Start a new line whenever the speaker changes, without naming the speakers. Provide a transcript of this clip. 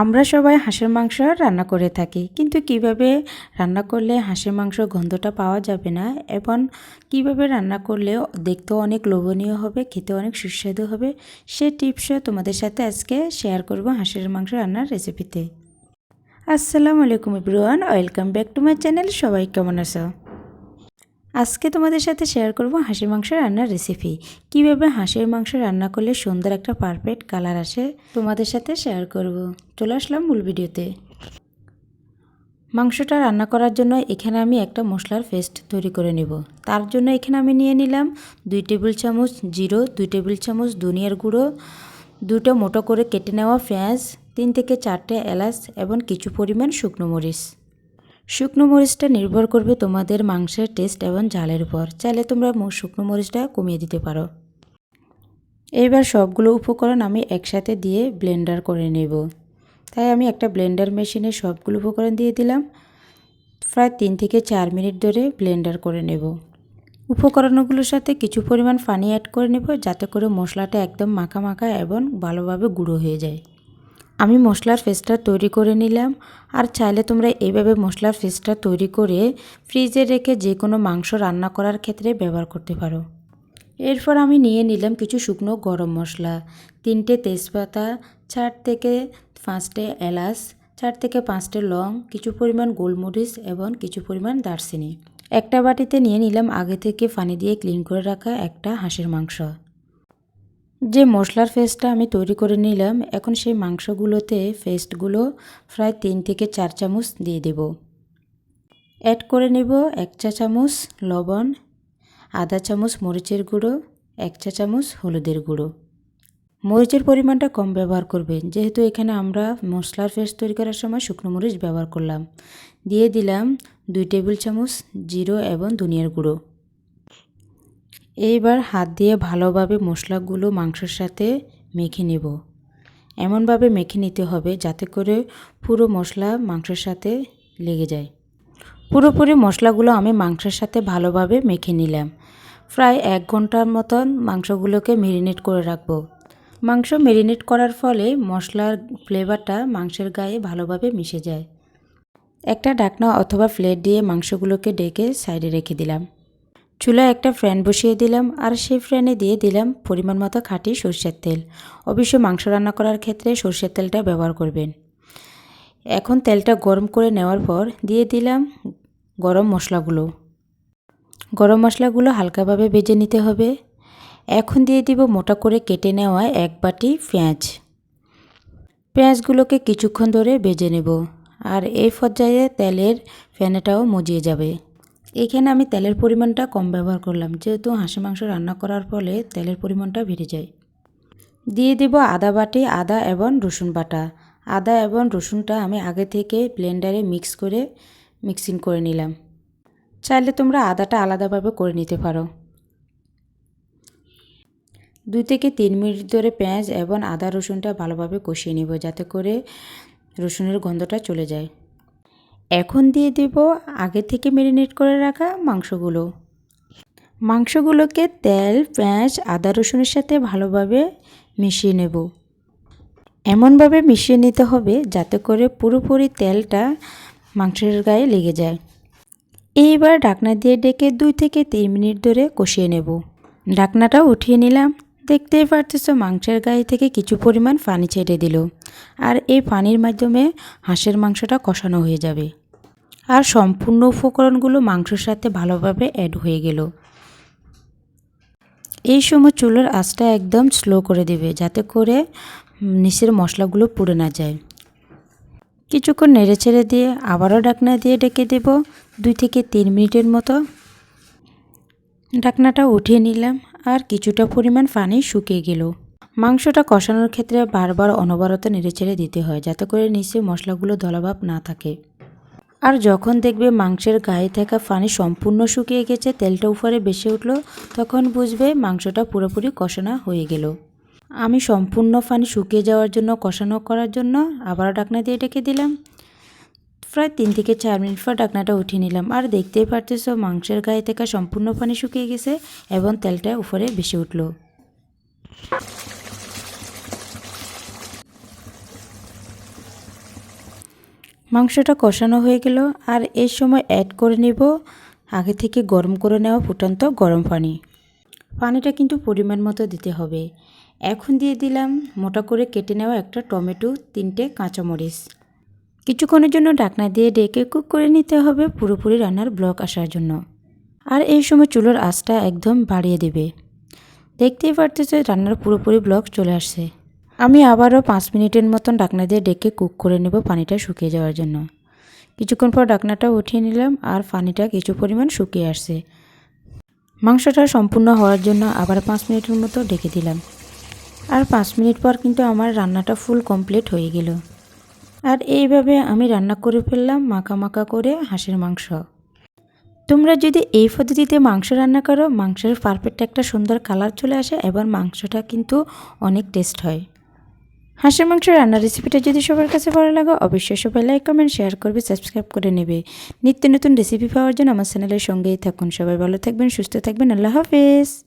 আমরা সবাই হাঁসের মাংস রান্না করে থাকি, কিন্তু কীভাবে রান্না করলে হাঁসের মাংস গন্ধটা পাওয়া যাবে না এবং কীভাবে রান্না করলে দেখতেও অনেক লোভনীয় হবে খেতে অনেক সুস্বাদু হবে, সে টিপসও তোমাদের সাথে আজকে শেয়ার করব হাঁসের মাংস রান্নার রেসিপিতে আসসালামু আলাইকুম everyone, welcome back to my channel, সবাই কেমন আছো? আজকে তোমাদের সাথে শেয়ার করব হাঁসের মাংস রান্নার রেসিপি কীভাবে হাঁসের মাংস রান্না করলে সুন্দর একটা পারফেক্ট কালার আসে তোমাদের সাথে শেয়ার করব। চলে আসলাম মূল ভিডিওতে। মাংসটা রান্না করার জন্য এখানে আমি একটা মশলার পেস্ট তৈরি করে নেব। তার জন্য এখানে আমি নিয়ে নিলাম দুই টেবিল চামচ জিরো, দুই টেবিল চামচ ধনিয়ার গুঁড়ো, দুটো মোটো করে কেটে নেওয়া পেঁয়াজ, তিন থেকে চারটে এলাচ এবং কিছু পরিমাণ শুকনো মরিচ। শুকনো মরিচটা নির্ভর করবে তোমাদের মাংসের টেস্ট এবং ঝালের উপর। চাইলে তোমরা শুকনো মরিচটা কমিয়ে দিতে পারো। এইবার সবগুলো উপকরণ আমি একসাথে দিয়ে ব্লেন্ডার করে নেব। তাই আমি একটা ব্লেন্ডার মেশিনে সবগুলো উপকরণ দিয়ে দিলাম। প্রায় তিন থেকে চার মিনিট ধরে ব্লেন্ডার করে নেব। উপকরণগুলোর সাথে কিছু পরিমাণ পানি অ্যাড করে নেব, যাতে করে মশলাটা একদম মাখা মাখা এবং ভালোভাবে গুঁড়ো হয়ে যায়। আমি মশলার পেস্টটা তৈরি করে নিলাম। আর চাইলে তোমরা এইভাবে মশলার পেস্টটা তৈরি করে ফ্রিজে রেখে যে কোনো মাংস রান্না করার ক্ষেত্রে ব্যবহার করতে পারো। এরপর আমি নিয়ে নিলাম কিছু শুকনো গরম মশলা, তিনটে তেজপাতা, চার থেকে পাঁচটে এলাচ, চার থেকে পাঁচটে লং, কিছু পরিমাণ গোলমরিচ এবং কিছু পরিমাণ দারচিনি। একটা বাটিতে নিয়ে নিলাম আগে থেকে পানি দিয়ে ক্লিন করে রাখা একটা হাঁসের মাংস। যে মশলার পেস্টটা আমি তৈরি করে নিলাম, এখন সেই মাংসগুলোতে পেস্টগুলো প্রায় তিন থেকে চার চামচ দিয়ে দেব। অ্যাড করে নেব এক চা চামচ লবণ, আধা চামচ মরিচের গুঁড়ো, এক চা চামচ হলুদের গুঁড়ো। মরিচের পরিমাণটা কম ব্যবহার করবেন, যেহেতু এখানে আমরা মশলার পেস্ট তৈরি করার সময় শুকনো মরিচ ব্যবহার করলাম। দিয়ে দিলাম দুই টেবিল চামচ জিরো এবং ধনিয়ার গুঁড়ো। এইবার হাত দিয়ে ভালোভাবে মশলাগুলো মাংসের সাথে মেখে নেব। এমনভাবে মেখে নিতে হবে যাতে করে পুরো মশলা মাংসের সাথে লেগে যায়। পুরোপুরি মশলাগুলো আমি মাংসের সাথে ভালোভাবে মেখে নিলাম। প্রায় এক ঘণ্টার মতন মাংসগুলোকে মেরিনেট করে রাখব। মাংস মেরিনেট করার ফলে মশলার ফ্লেভারটা মাংসের গায়ে ভালোভাবে মিশে যায়। একটা ডাকনা অথবা প্লেট দিয়ে মাংসগুলোকে ডেকে সাইডে রেখে দিলাম। চুলায় একটা ফ্যান বসিয়ে দিলাম আর সেই ফ্যানে দিয়ে দিলাম পরিমাণ মতো খাঁটি সর্ষের তেল। অবশ্য মাংস রান্না করার ক্ষেত্রে সর্ষের তেলটা ব্যবহার করবেন। এখন তেলটা গরম করে নেওয়ার পর দিয়ে দিলাম গরম মশলাগুলো। গরম মশলাগুলো হালকাভাবে ভেজে নিতে হবে। এখন দিয়ে দিব মোটা করে কেটে নেওয়া এক বাটি পেঁয়াজ। পেঁয়াজগুলোকে কিছুক্ষণ ধরে ভেজে নেব আর এই পর্যায়ে তেলের ফ্যানেটাও মজিয়ে যাবে। এখানে আমি তেলের পরিমাণটা কম ব্যবহার করলাম, যেহেতু হাঁসি মাংস রান্না করার ফলে তেলের পরিমাণটা বেড়ে যায়। দিয়ে দেব আদা বাটি, আদা এবং রসুন বাটা। আদা এবং রসুনটা আমি আগে থেকে ব্লেন্ডারে মিক্স করে মিক্সিং করে নিলাম। চাইলে তোমরা আদাটা আলাদাভাবে করে নিতে পারো। দুই থেকে তিন মিনিট ধরে পেঁয়াজ এবং আদা রসুনটা ভালোভাবে কষিয়ে নেব, যাতে করে রসুনের গন্ধটা চলে যায়। এখন দিয়ে দেব আগে থেকে ম্যারিনেট করে রাখা মাংসগুলো। মাংসগুলোকে তেল, পেঁয়াজ, আদা, রসুনের সাথে ভালোভাবে মিশিয়ে নেব। এমনভাবে মিশিয়ে নিতে হবে যাতে করে পুরোপুরি তেলটা মাংসের গায়ে লেগে যায়। এইবার ঢাকনা দিয়ে ডেকে দুই থেকে তিন মিনিট ধরে কষিয়ে নেব। ঢাকনাটা উঠিয়ে নিলাম। দেখতেই পারতেছো মাংসের গায়ে থেকে কিছু পরিমাণ পানি ছেড়ে দিল। আর এই পানির মাধ্যমে হাঁসের মাংসটা কষানো হয়ে যাবে। আর সম্পূর্ণ উপকরণগুলো মাংসের সাথে ভালোভাবে অ্যাড হয়ে গেল। এই সময় চুলার আঁচটা একদম স্লো করে দেবে, যাতে করে নিচের মশলাগুলো পুড়ে না যায়। কিছুক্ষণ নেড়ে ছেড়ে দিয়ে আবারও ডাকনা দিয়ে ডেকে দেব। দুই থেকে তিন মিনিটের মতো। ঢাকনাটা উঠিয়ে নিলাম আর কিছুটা পরিমাণ পানি শুকিয়ে গেল। মাংসটা কষানোর ক্ষেত্রে বারবার অনবরত নেড়েচেড়ে দিতে হয় যাতে করে নিচে মশলাগুলো দলাভাব না থাকে। আর যখন দেখবে মাংসের গায়ে থাকা পানি সম্পূর্ণ শুকিয়ে গেছে, তেলটা উপরে বেশি উঠল, তখন বুঝবে মাংসটা পুরোপুরি কষানো হয়ে গেল। আমি সম্পূর্ণ পানি শুকিয়ে যাওয়ার জন্য, কষানো করার জন্য আবার ঢাকনা দিয়ে ডেকে দিলাম। প্রায় তিন থেকে চার মিনিট পর ঢাকনাটা উঠিয়ে নিলাম। আর দেখতেই পারতেছো, মাংসের গায়ে থেকে সম্পূর্ণ পানি শুকিয়ে গেছে এবং তেলটা উপরে বেশি উঠল। মাংসটা কষানো হয়ে গেল আর এই সময় অ্যাড করে নেব, আগে থেকে গরম করে নেওয়া ফুটন্ত গরম পানি। পানিটা কিন্তু পরিমাণ মতো দিতে হবে। এখন দিয়ে দিলাম মোটা করে কেটে নেওয়া একটা টমেটো, তিনটে কাঁচামরিচ। কিছুক্ষণের জন্য ঢাকনা দিয়ে ডেকে কুক করে নিতে হবে পুরোপুরি রান্নার ব্লক আসার জন্য। আর এই সময় চুলোর আঁচটা একদম বাড়িয়ে দেবে। দেখতেই পারতেছে রান্নার পুরোপুরি ব্লক চলে আসছে। আমি আবারও পাঁচ মিনিটের মতন ডাকনা দিয়ে ডেকে কুক করে নেব পানিটা শুকিয়ে যাওয়ার জন্য। কিছুক্ষণ পর ডাকনাটা উঠিয়ে নিলাম আর পানিটা কিছু পরিমাণ শুকিয়ে আসছে। মাংসটা সম্পূর্ণ হওয়ার জন্য আবার পাঁচ মিনিটের মতো ডেকে দিলাম। আর পাঁচ মিনিট পর কিন্তু আমার রান্নাটা ফুল কমপ্লিট হয়ে গেল। আর এইভাবে আমি রান্না করে ফেললাম মাখা মাখা করে হাঁসের মাংস। তোমরা যদি এই পদ্ধতিতে মাংস রান্না করো, মাংসের পারফেক্ট একটা সুন্দর কালার চলে আসে এবং মাংসটা কিন্তু অনেক টেস্ট হয়। হাঁসের মাংস রান্নার রেসিপিটা যদি সবার কাছে ভালো লাগে, অবশ্যই সবাই লাইক কমেন্ট শেয়ার করবে সাবস্ক্রাইব করে নেবে। নিত্য নতুন রেসিপি পাওয়ার জন্য আমার চ্যানেলের সঙ্গেই থাকুন। সবাই ভালো থাকবেন, সুস্থ থাকবেন। আল্লাহ হাফেজ।